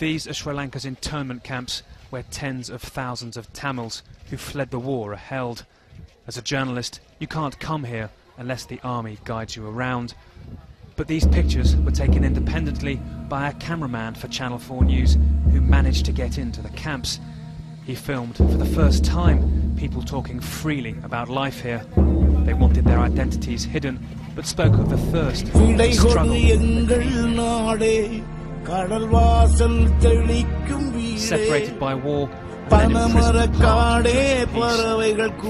These are Sri Lanka's internment camps where tens of thousands of Tamils who fled the war are held. As a journalist, you can't come here unless the army guides you around. But these pictures were taken independently by a cameraman for Channel 4 News who managed to get into the camps. He filmed for the first time people talking freely about life here. They wanted their identities hidden but spoke of the thirst, the struggle. Separated by war, and then imprisoned apart in peace.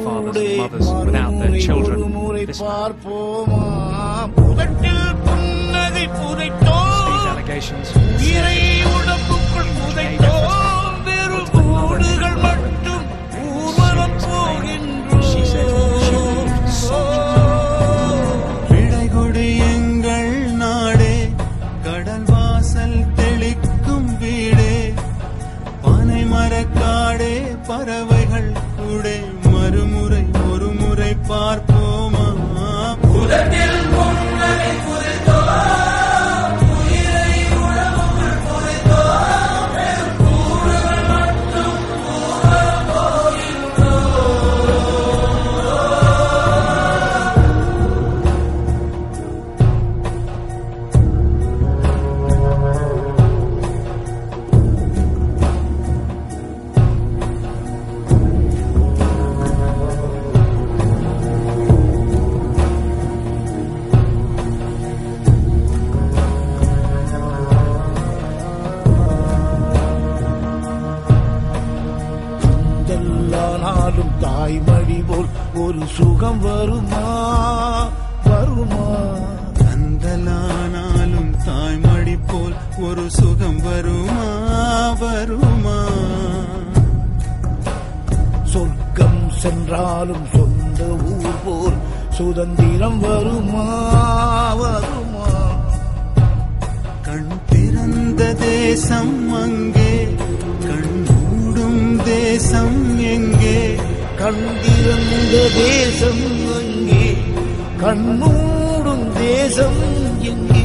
Fathers and mothers without their children. This man. allegations. பாடே பறவைகள் கூட மறுமுறை ஒருமுறை பார்ப்போமா? புதத்தில் தாய்மடி போல் ஒரு சுகம் வருமா? வருமா? கந்தலானாலும் தாய்மடி போல் ஒரு சுகம் வருமா? வருமா? சொர்க்கம் சென்றாலும் சொந்த ஊர் போல் சுதந்திரம் வருமா? வருமா? கண் திறந்த தேசம் அங்கே கண் மூடும் தேசம் கண்டிருந்த தேசம் அங்கே கண்ணூடும் தேசம் எங்கே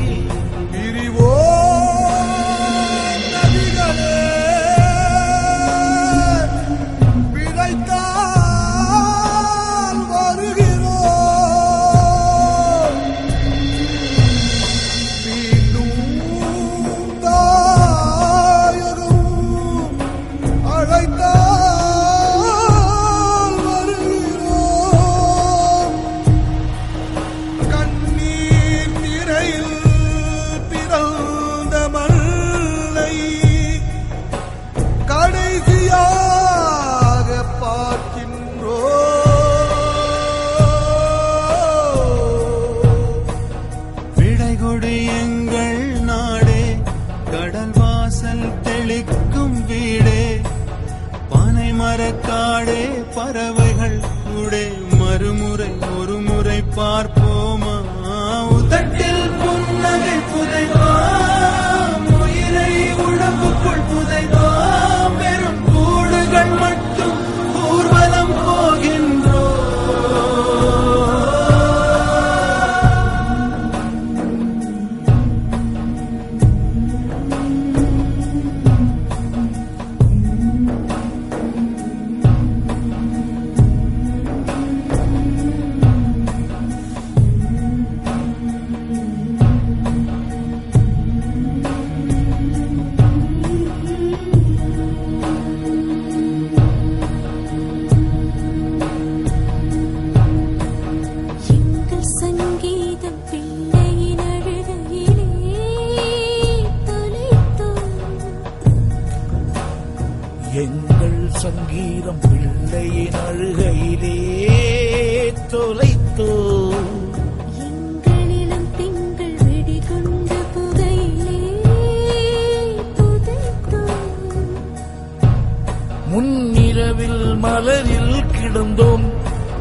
முறை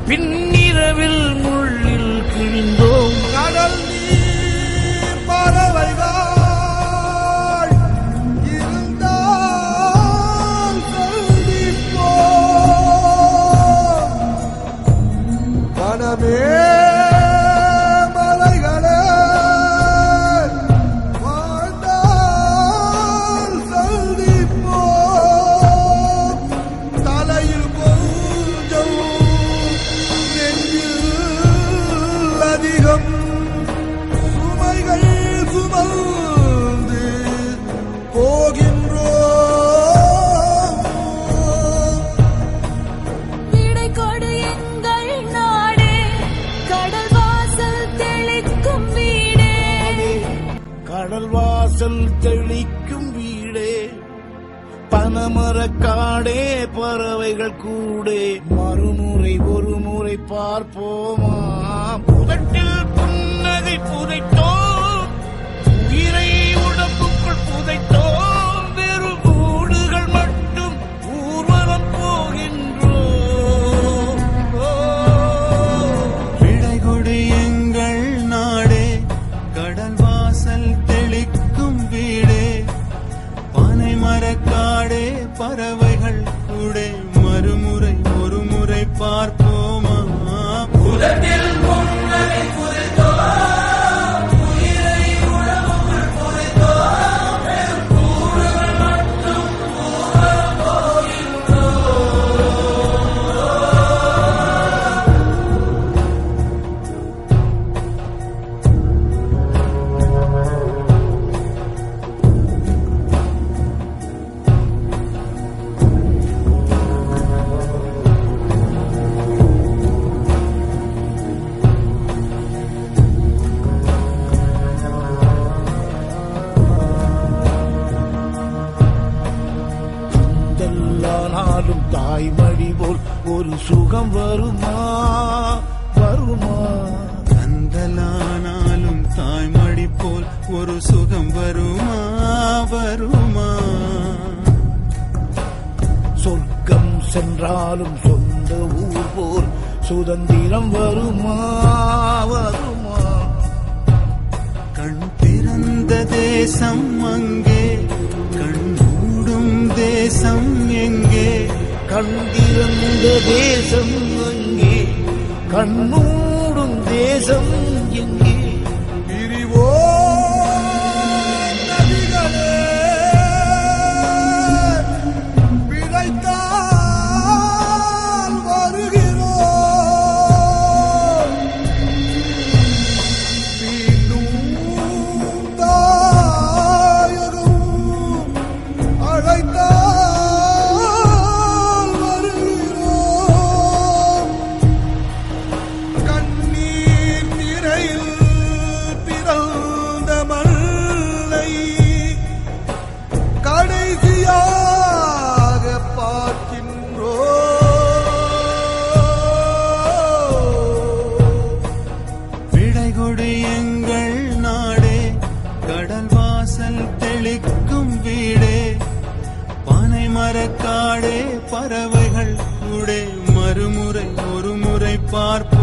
冰 காடே பறவைகள் கூடே. மறுமுறை ஒரு முறை பார்ப்போமா? புதட்டில் புன்னகை புதைத்தோம். உயிரை உடம்புக்குள் புதைத்தோம். பார்ப்போமா எல்லா ஒரு சுகம் வருமா? வருமா? சொர்க்கம் சென்றாலும் சொந்த ஊர் போல் சுதந்திரம் வருமா? வருமா? கண் திறந்த தேசம் அங்கே கண் மூடும் தேசம் எங்கே? கண்டிருந்த தேசம் அங்கே கண்ணூடும் தேசம் எங்கே? பறவைகள் கூட மறுமுறை ஒரு முறை பார்ப்போமா.